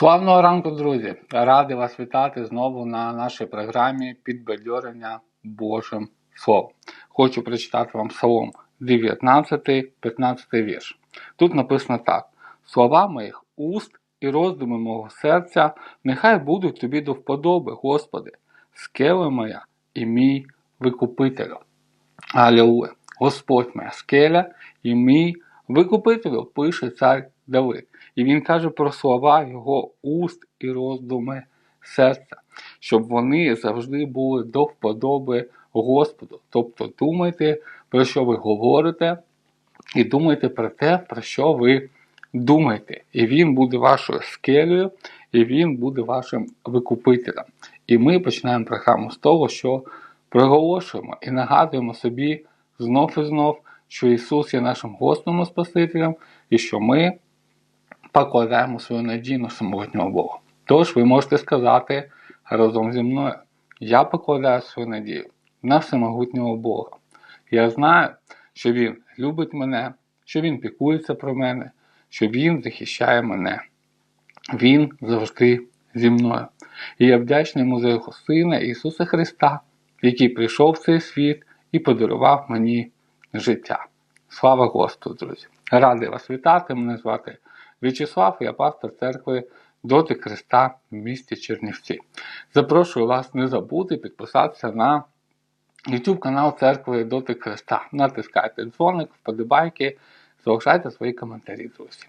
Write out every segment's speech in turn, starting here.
Славного ранку, друзі! Радий вас вітати знову на нашій програмі підбадьорення Божим Словом. Хочу прочитати вам Псалом 19, 15 вірш. Тут написано так: Слова моїх уст і роздуми мого серця, нехай будуть тобі до вподоби, Господи, скеля моя і мій викупителю. Алілуя! Господь моя скеля і мій викупителю, пише цар Давид. І він каже про слова його уст і роздуми серця, щоб вони завжди були до вподоби Господу. Тобто думайте, про що ви говорите, і думайте про те, про що ви думаєте. І він буде вашою скелею, і він буде вашим викупителем. І ми починаємо програму з того, що проголошуємо і нагадуємо собі знов і знов, що Ісус є нашим Господом і Спасителем, і що ми покладаємо свою надію на самотнього Бога. Тож ви можете сказати разом зі мною: я покладаю свою надію на всемогутнього Бога. Я знаю, що Він любить мене, що Він пікується про мене, що Він захищає мене. Він завжди зі мною. І я вдячний йому за його Сина Ісуса Христа, який прийшов в цей світ і подарував мені життя. Слава Господу, друзі! Радий вас вітати! Мене звати В'ячеслав, я пастор церкви Дотик Христа в місті Чернівці. Запрошую вас не забути підписатися на YouTube канал церкви Дотик Христа. Натискайте дзвоник, вподобайки, залишайте свої коментарі, друзі.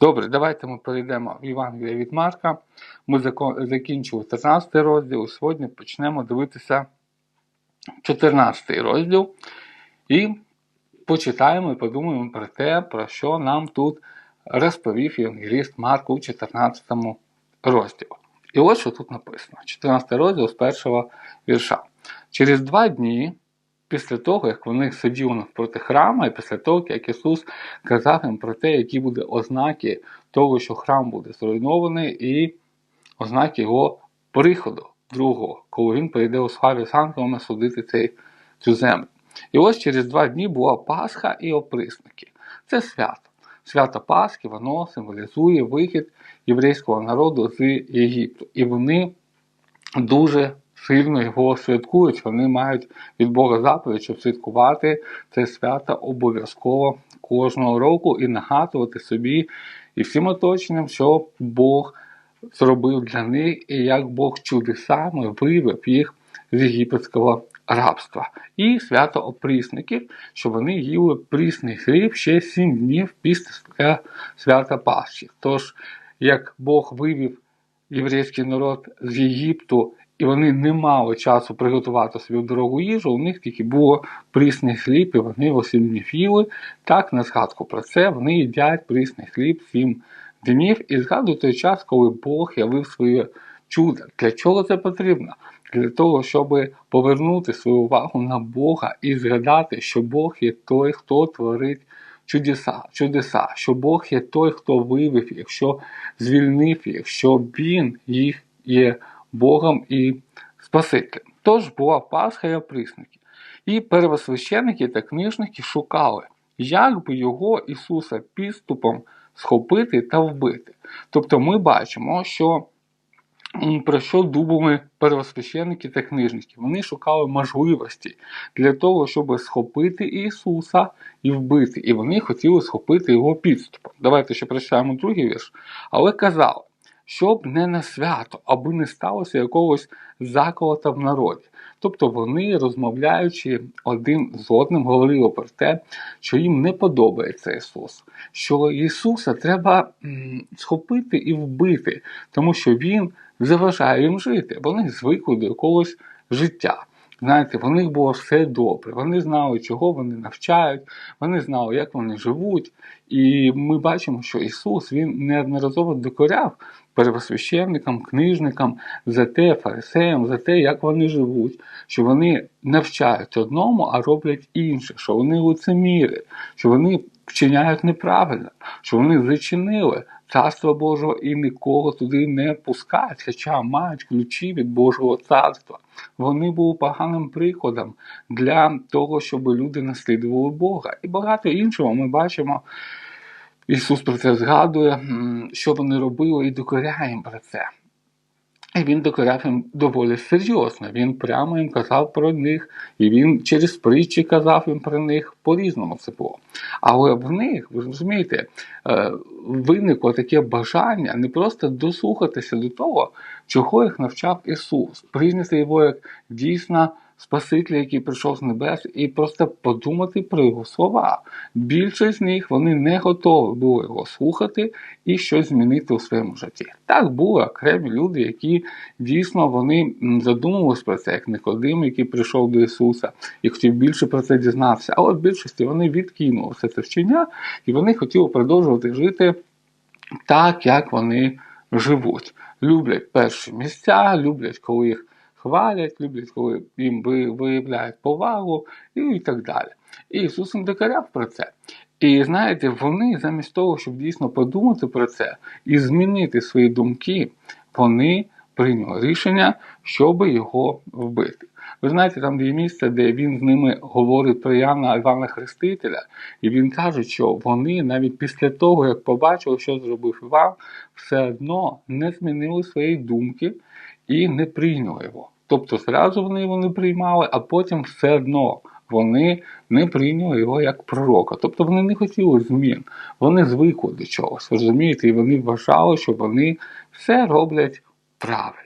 Добре, давайте ми перейдемо в Євангелія від Марка. Ми закінчили 13 розділ, сьогодні почнемо дивитися 14 розділ. І почитаємо і подумаємо про те, про що нам тут розповів Євангеліст Марк у 14 розділі. І ось що тут написано: 14 розділ з першого вірша. Через два дні, після того, як вони сиділи навпроти храму, і після того, як Ісус казав їм про те, які будуть ознаки того, що храм буде зруйнований, і ознаки його приходу другого, коли він прийде у славі з ангелами судити цей, цю землю. І ось через два дні була Пасха і оприсники. Це свято. Свято Пасхи, воно символізує вихід єврейського народу з Єгипту. І вони дуже сильно його святкують. Вони мають від Бога заповідь, щоб святкувати це свято обов'язково кожного року і нагадувати собі і всім оточенням, що Бог зробив для них і як Бог чудесами вивів їх з єгипетського рабства. І свято опрісників, що вони їли прісний хліб ще сім днів після свята Пасхи. Тож, як Бог вивів єврейський народ з Єгипту, і вони не мали часу приготувати собі дорогу їжу, у них тільки було прісний хліб, і вони його сім днів їли. Так, на згадку про це, вони їдять прісний хліб сім днів і згадують той час, коли Бог явив своє чудо. Для чого це потрібно? Для того, щоб повернути свою увагу на Бога і згадати, що Бог є той, хто творить чудеса, чудеса, що Бог є той, хто вивів їх, що звільнив їх, що Він їх є Богом і Спасителем. Тож була Пасха і оприсники. І первосвященники та книжники шукали, як би його Ісуса підступом схопити та вбити. Тобто ми бачимо, що про що думали первосвященники та книжники? Вони шукали можливості для того, щоб схопити Ісуса і вбити. І вони хотіли схопити його підступом. Давайте ще прочитаємо другий вірш. Але казали, щоб не на свято, аби не сталося якогось заколота в народі. Тобто вони, розмовляючи один з одним, говорили про те, що їм не подобається Ісус, що Ісуса треба схопити і вбити, тому що Він заважає їм жити. Вони звикли до якогось життя. Знаєте, в них було все добре. Вони знали, чого вони навчають, вони знали, як вони живуть. І ми бачимо, що Ісус Він неодноразово докоряв первосвященникам, книжникам, за те, фарисеям, за те, як вони живуть, що вони навчають одному, а роблять інше, що вони лицеміри, що вони вчиняють неправильно, що вони зачинили царство Божого і нікого туди не пускають, хоча мають ключі від Божого царства. Вони були поганим прикладом для того, щоб люди наслідували Бога. І багато іншого ми бачимо. Ісус про це згадує що вони робили, і докоряє їм про це. Він докоряв їм доволі серйозно. Він прямо їм казав про них, і він через притчі казав їм про них по-різному це було. Але в них, ви розумієте, е, виникло таке бажання не просто дослухатися до того, чого їх навчав Ісус, прийняти його як дійсно Спасителя, який прийшов з небес, і просто подумати про його слова. Більшість з них вони не готові були його слухати і щось змінити у своєму житті. Так були окремі люди, які дійсно вони задумувалися про це, як Никодим, який прийшов до Ісуса і хотів більше про це дізнатися. Але в більшості вони відкинули все це вчення, і вони хотіли продовжувати жити так, як вони живуть. Люблять перші місця, люблять, коли їх хвалять, люблять, коли їм виявляють повагу і так далі. І Ісус їм докаряв про це. І знаєте, вони замість того, щоб дійсно подумати про це і змінити свої думки, вони прийняли рішення, щоб його вбити. Ви знаєте, там є місце, де він з ними говорить про Яна Івана Хрестителя, і він каже, що вони навіть після того, як побачили, що зробив Іван, все одно не змінили свої думки і не прийняли його. Тобто зразу вони його не приймали, а потім все одно вони не прийняли його як пророка. Тобто вони не хотіли змін, вони звикли до чогось, розумієте, і вони вважали, що вони все роблять правильно.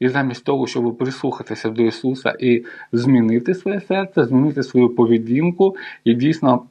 І замість того, щоб прислухатися до Ісуса і змінити своє серце, змінити свою поведінку і дійсно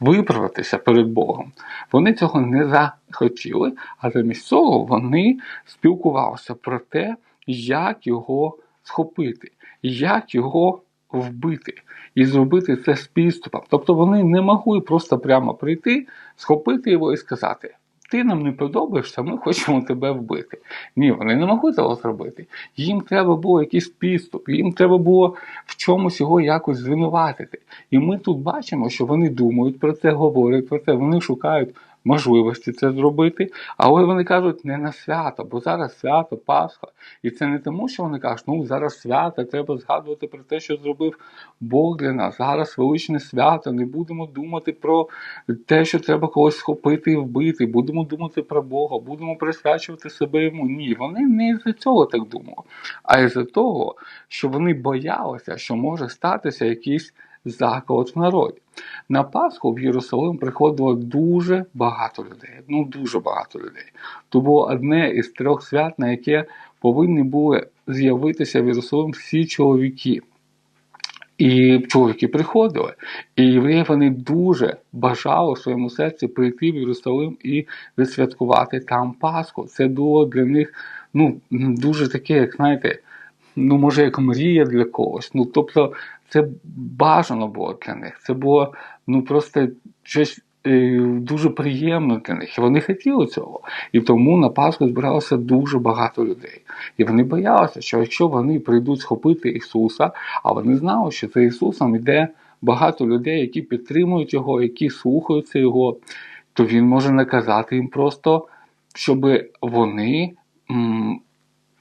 виправитися перед Богом, вони цього не захотіли, а замість цього вони спілкувалися про те, як його схопити, як його вбити і зробити це з підступом. Тобто вони не могли просто прямо прийти, схопити його і сказати. Ти нам не подобаєшся, ми хочемо тебе вбити. Ні, вони не могли цього зробити. Їм треба було якийсь підступ, їм треба було в чомусь його якось звинуватити. І ми тут бачимо, що вони думають про це, говорять про це, вони шукають можливості це зробити, але вони кажуть не на свято, бо зараз свято Пасха. І це не тому, що вони кажуть, ну зараз свято, треба згадувати про те, що зробив Бог для нас. Зараз величне свято, не будемо думати про те, що треба когось схопити і вбити, будемо думати про Бога, будемо присвячувати себе йому. Ні, вони не з-за цього так думали, а із-за того, що вони боялися, що може статися якийсь заколот в народі. На Пасху в Єрусалим приходило дуже багато людей. Ну дуже багато людей. То було одне із трьох свят, на яке повинні були з'явитися в Єрусалим всі чоловіки. І чоловіки приходили, і євреї вони дуже бажали в своєму серці прийти в Єрусалим і відсвяткувати там Пасху. Це було для них ну, дуже таке, як знаєте, ну може як мрія для когось. Ну тобто це бажано було для них. Це було ну просто щось е, дуже приємно для них. І вони хотіли цього. І тому на Пасху збиралося дуже багато людей. І вони боялися, що якщо вони прийдуть схопити Ісуса, а вони знали, що за Ісусом йде багато людей, які підтримують Його, які слухаються Його, то Він може наказати їм просто, щоб вони м,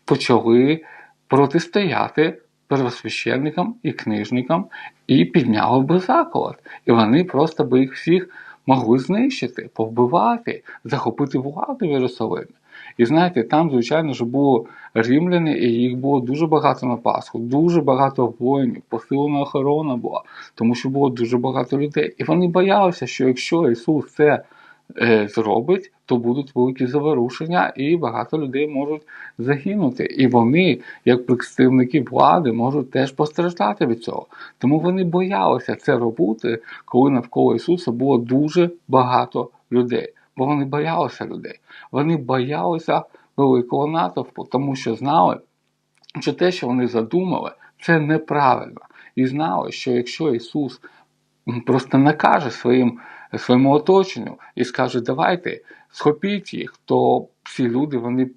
почали протистояти первосвященникам і книжникам і підняли би заколот. І вони просто би їх всіх могли знищити, повбивати, захопити владу в Єрусалимі. І знаєте, там, звичайно ж, було римляни, і їх було дуже багато на Пасху, дуже багато воїнів, посилена охорона була, тому що було дуже багато людей. І вони боялися, що якщо Ісус це зробить, то будуть великі заворушення, і багато людей можуть загинути. І вони, як представники влади, можуть теж постраждати від цього. Тому вони боялися це робити, коли навколо Ісуса було дуже багато людей. Бо вони боялися людей. Вони боялися великого натовпу, тому що знали, що те, що вони задумали, це неправильно. І знали, що якщо Ісус просто накаже своїм своєму оточенню і скаже, давайте схопіть їх, то всі люди вони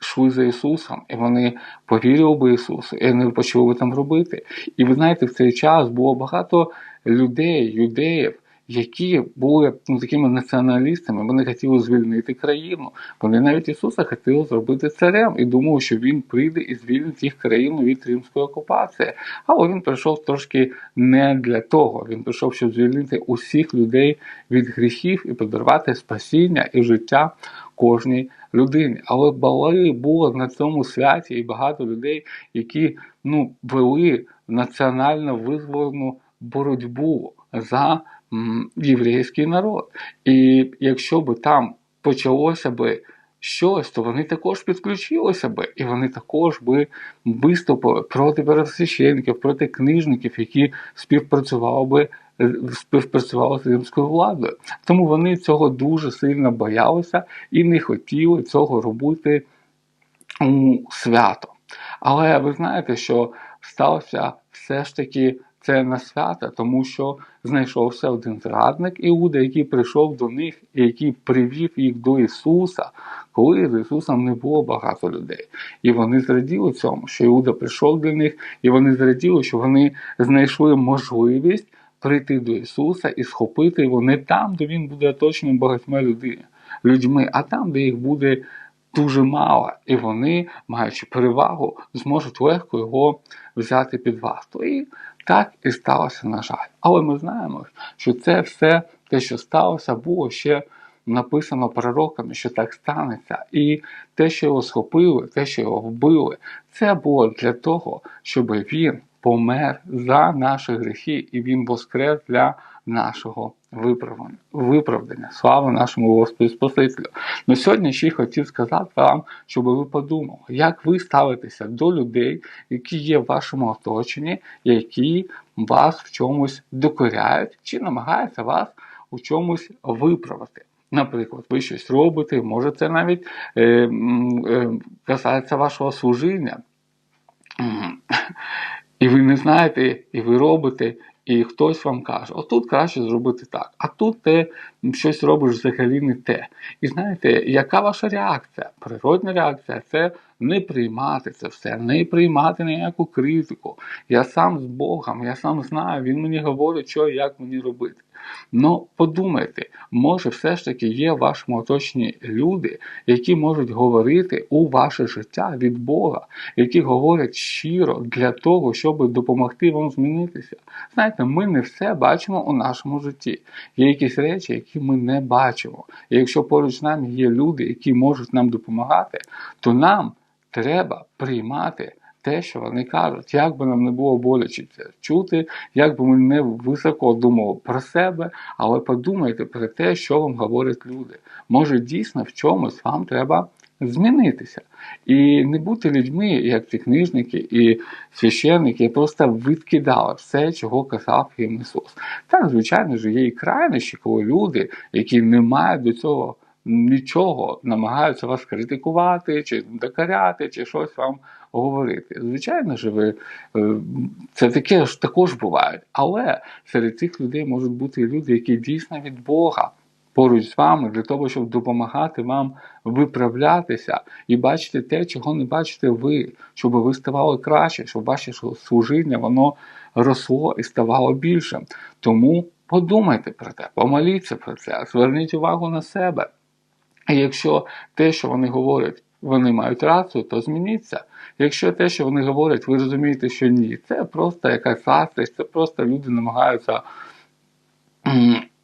йшли за Ісусом, і вони повірили би Ісусу, і вони почали би там робити. І ви знаєте, в цей час було багато людей, юдеїв, які були ну, такими націоналістами, вони хотіли звільнити країну. Вони навіть Ісуса хотіли зробити царем і думали, що він прийде і звільнить їх країну від римської окупації. Але він прийшов трошки не для того. Він прийшов, щоб звільнити усіх людей від гріхів і подарувати спасіння і життя кожній людині. Але були було на цьому святі і багато людей, які ну вели національно визволену боротьбу за єврейський народ. І якщо би там почалося би щось, то вони також підключилися би, і вони також би виступили проти пересвященників, проти книжників, які співпрацювали би. е, Співпрацювали з римською владою, тому вони цього дуже сильно боялися і не хотіли цього робити у свято. Але ви знаєте, що сталося все ж таки це на свято, тому що знайшовся один зрадник Іуда, який прийшов до них і який привів їх до Ісуса, коли з Ісусом не було багато людей. І вони зраділи цьому, що Іуда прийшов до них, і вони зраділи, що вони знайшли можливість прийти до Ісуса і схопити його не там, де він буде оточений багатьма людьми, а там, де їх буде дуже мало, і вони, маючи перевагу, зможуть легко його взяти під варту. Так і сталося, на жаль. Але ми знаємо, що це все, те, що сталося, було ще написано пророками, що так станеться. І те, що його схопили, те, що його вбили, це було для того, щоб він помер за наші гріхи, і він воскрес для нашого виправдання. Слава нашому Господу Спасителю. На сьогодні ще хотів сказати вам, щоб ви подумали, як ви ставитеся до людей, які є в вашому оточенні, які вас в чомусь докоряють, чи намагаються вас у чомусь виправити. Наприклад, ви щось робите, може це навіть е, е, касається вашого служіння. І ви не знаєте, і ви робите, і хтось вам каже, отут краще зробити так, а тут ти щось робиш взагалі не те. І знаєте, яка ваша реакція? Природна реакція це не приймати це все, не приймати ніяку критику. Я сам з Богом, я сам знаю, він мені говорить, що і як мені робити. Ну, подумайте, може, все ж таки є в вашому оточенні люди, які можуть говорити у ваше життя від Бога, які говорять щиро для того, щоб допомогти вам змінитися. Знаєте, ми не все бачимо у нашому житті. Є якісь речі, які ми не бачимо. І якщо поруч з нами є люди, які можуть нам допомагати, то нам треба приймати. Те, що вони кажуть, як би нам не було боляче це чути, як би ми не високо думали про себе, але подумайте про те, що вам говорять люди. Може, дійсно в чомусь вам треба змінитися. І не бути людьми, як ці книжники і священники, просто відкидали все, чого казав їм Ісус. Так, звичайно ж, є і крайнощі, коли люди, які не мають до цього нічого, намагаються вас критикувати, чи докаряти, чи щось вам говорити. Звичайно ж, ви е, це таке ж також буває. Але серед цих людей можуть бути люди, які дійсно від Бога поруч з вами для того, щоб допомагати вам виправлятися і бачити те, чого не бачите ви, щоб ви ставали краще, щоб ваше служіння воно росло і ставало більшим. Тому подумайте про те, помоліться про це, зверніть увагу на себе. І якщо те, що вони говорять, вони мають рацію, то змініться. Якщо те, що вони говорять, ви розумієте, що ні, це просто якась заздрість, це просто люди намагаються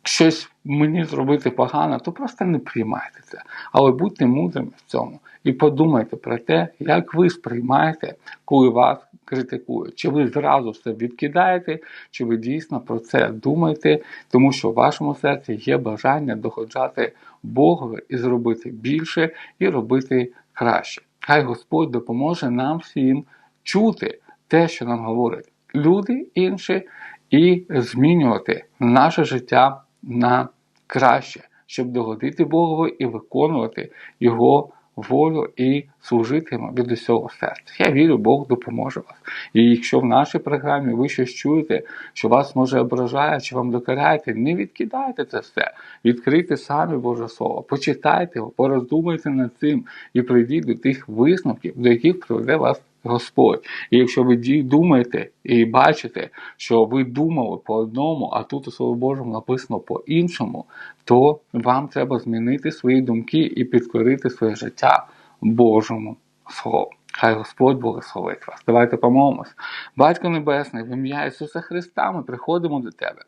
щось мені зробити погано, то просто не приймайте це. Але будьте мудрими в цьому і подумайте про те, як ви сприймаєте, коли вас критикують. Чи ви зразу все відкидаєте, чи ви дійсно про це думаєте, тому що в вашому серці є бажання доходжати Богові і зробити більше, і робити краще. Хай Господь допоможе нам всім чути те, що нам говорять люди інші, і змінювати наше життя на краще, щоб догодити Богові і виконувати Його волю і служити від усього серця. Я вірю, Бог допоможе вас. І якщо в нашій програмі ви щось чуєте, що вас може ображає, чи вам докаряєте, не відкидайте це все. Відкрийте самі Боже Слово, почитайте його, пороздумайте над цим і прийдіть до тих висновків, до яких приведе вас Господь. І якщо ви думаєте і бачите, що ви думали по одному, а тут у Слові Божому написано по-іншому, то вам треба змінити свої думки і підкорити своє життя Божому Слову. Хай Господь благословить вас. Давайте помолимось. Батько Небесний, в ім'я Ісуса Христа, ми приходимо до Тебе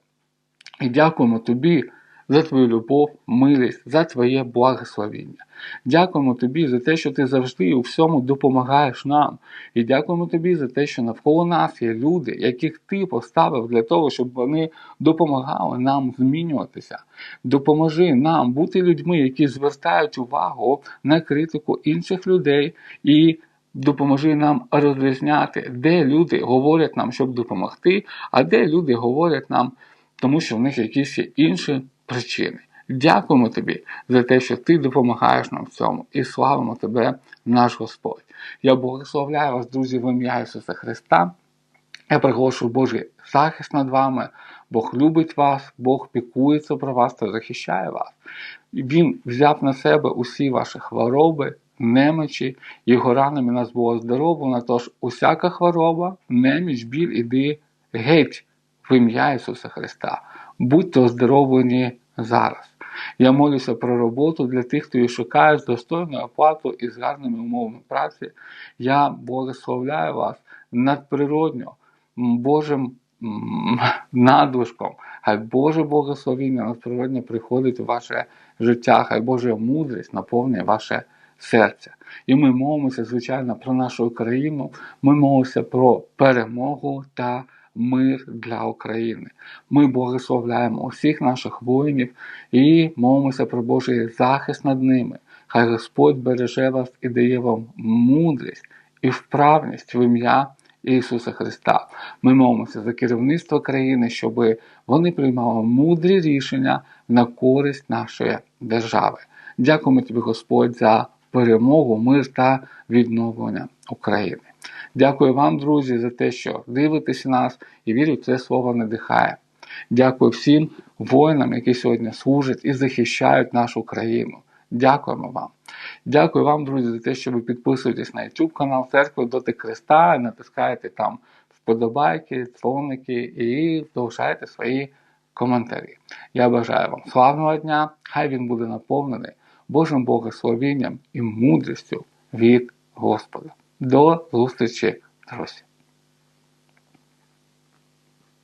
і дякуємо Тобі за Твою любов, милість, за Твоє благословіння. Дякуємо Тобі за те, що Ти завжди у всьому допомагаєш нам. І дякуємо Тобі за те, що навколо нас є люди, яких Ти поставив для того, щоб вони допомагали нам змінюватися. Допоможи нам бути людьми, які звертають увагу на критику інших людей і допоможи нам розрізняти, де люди говорять нам, щоб допомогти, а де люди говорять нам, тому що в них якісь інші причини. Дякуємо тобі за те, що ти допомагаєш нам в цьому, і славимо тебе, наш Господь. Я благословляю вас, друзі, в ім'я Ісуса Христа. Я приголошую Божий захист над вами. Бог любить вас, Бог пікується про вас та захищає вас. Він взяв на себе усі ваші хвороби, немочі, його ранами нас було здоровлено. Тож усяка хвороба, неміч, біль, іди геть в ім'я Ісуса Христа. Будьте оздоровлені зараз. Я молюся про роботу для тих, хто її шукає з достойною оплатою і з гарними умовами праці. Я благословляю вас надприродньо, Божим надлишком. Хай Боже благословіння надприродньо приходить у ваше життя, хай Божа мудрість наповнює ваше серця. І ми молимося, звичайно, про нашу країну. Ми молимося про перемогу та мир для України. Ми благословляємо усіх наших воїнів і молимося про Божий захист над ними. Хай Господь береже вас і дає вам мудрість і вправність в ім'я Ісуса Христа. Ми молимося за керівництво країни, щоб вони приймали мудрі рішення на користь нашої держави. Дякуємо тобі, Господь, за перемогу, мир та відновлення України. Дякую вам, друзі, за те, що дивитеся нас і вірю, це слово надихає. Дякую всім воїнам, які сьогодні служать і захищають нашу країну. Дякуємо вам. Дякую вам, друзі, за те, що ви підписуєтесь на YouTube канал Церкви Доти Христа, натискаєте там вподобайки, дзвоники і залишаєте свої коментарі. Я бажаю вам славного дня! Хай він буде наповнений Божим благословенням і мудрістю від Господа. До зустрічі, друзі!